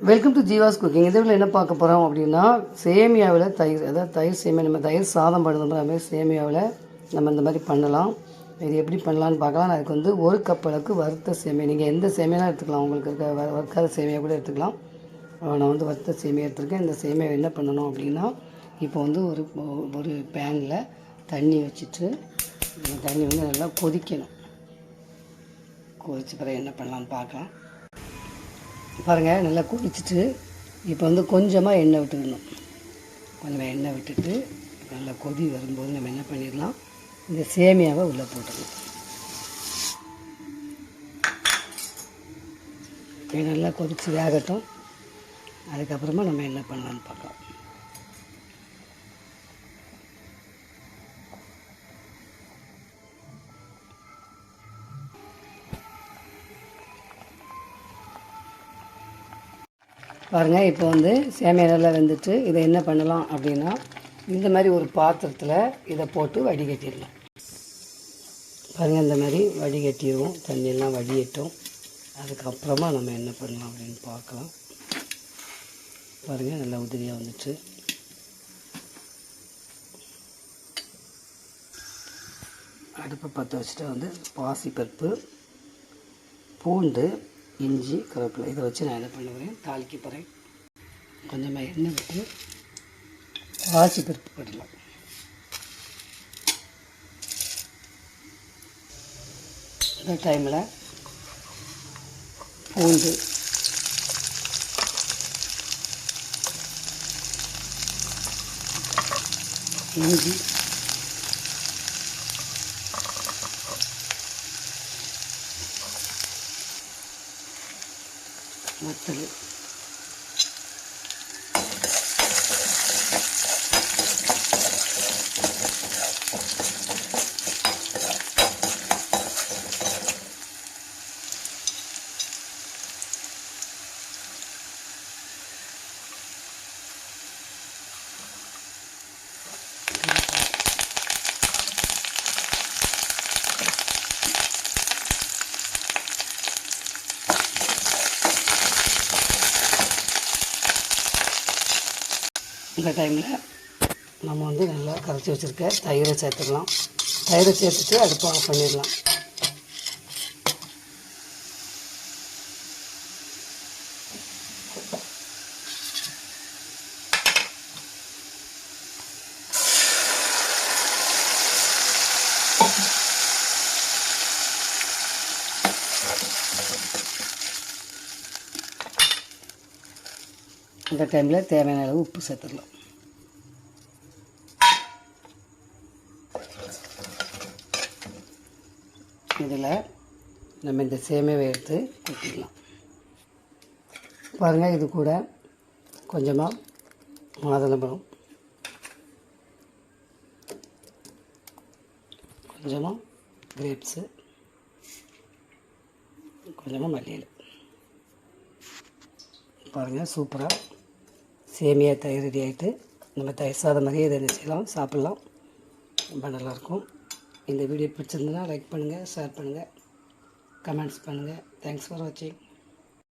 Welcome to Jeeva's cooking இதில் என்ன பார்க்க போகிறோம் அப்படின்னா சேமியாவில் தயிர் அதாவது தயிர் சேமியா நம்ம தயிர் சாதம் பண்ணுற மாதிரி சேமியாவில் நம்ம இந்த மாதிரி பண்ணலாம். இது எப்படி பண்ணலான்னு பார்க்கலாம். அதுக்கு வந்து ஒரு கப் அளவுக்கு வறுத்த சேமியா நீங்கள் எந்த சேமியாலாம் எடுத்துக்கலாம். உங்களுக்கு இருக்க வ- வறுக்காத சேமியா கூட எடுத்துக்கலாம். நான் வந்து வறுத்த சேமியா எடுத்துருக்கேன். இந்த சேமியாவை என்ன பண்ணணும் அப்படின்னா இப்போ வந்து ஒரு ஒரு பேனில் தண்ணி வச்சுட்டு தண்ணி வந்து நல்லா கொதிக்கணும். கொதிச்ச பிறகு என்ன பண்ணலான்னு பார்க்கலாம். பாருங்கள் நல்லா குடிச்சிட்டு இப்போ வந்து கொஞ்சமாக எண்ணெய் விட்டுக்கணும் கொஞ்சமாக எண்ணெய் விட்டுட்டு நல்லா கொதி வரும்போது நம்ம என்ன பண்ணிடலாம்? இந்த சேமியாவை உள்ளே போட்டுடலாம் நல்லா கொதித்து வேகட்டும். அதுக்கப்புறமா நம்ம என்ன பண்ணலான்னு பார்க்கலாம். பாருங்கள் இப்போ வந்து சேமியா நல்லா வெந்துட்டு இதை என்ன பண்ணலாம் அப்படின்னா இந்த மாதிரி ஒரு பாத்திரத்தில் இதை போட்டு வடிகட்டிடலாம். பாருங்கள் இந்த மாதிரி வடிகட்டிடுவோம். தண்ணியெல்லாம் வடிகட்டும் அதுக்கப்புறமா நம்ம என்ன பண்ணலாம் அப்படின்னு பார்க்கலாம். பாருங்கள் நல்லா உதிரியாக வந்துட்டு அடுப்பை பற்ற வச்சுட்டு வந்து பாசிப்பருப்பு பூண்டு இஞ்சி கருவேப்பிலை. இதை வச்சு நான் என்ன பண்ணுவேன் தாளிக்க போகிறேன் கொஞ்சமாக எண்ணெய் விட்டு வாசி பருப்பு போடலாம் இந்த டைமில் பூண்டு இஞ்சி வத்தல் இந்த டைமில் நம்ம வந்து நல்லா கரைச்சி வச்சுருக்க தயிரை சேர்த்துக்கலாம். தயிரை சேர்த்துட்டு அடுப்பை ஆஃப் பண்ணிடலாம். இந்த டைமில் தேவையான அளவு உப்பு சேர்த்துடலாம். இதில் நம்ம இந்த சேமியாவை எடுத்து கொட்டிக்கலாம் பாருங்கள் இது கூட கொஞ்சமாக மாதுளம்பழம் கொஞ்சமாக கிரேப்ஸு கொஞ்சமாக மல்லியில். பாருங்கள் சூப்பராக சேமியா தயிர் ரெடி ஆகிட்டு நம்ம தயிர் சாதம் மாதிரியே இதை என்ன செய்யலாம் சாப்பிட்லாம். ரொம்ப நல்லாயிருக்கும். இந்த வீடியோ பிடிச்சிருந்ததுன்னா லைக் பண்ணுங்கள் ஷேர் பண்ணுங்கள் கமெண்ட்ஸ் பண்ணுங்கள் தேங்க்ஸ் ஃபார் வாட்சிங்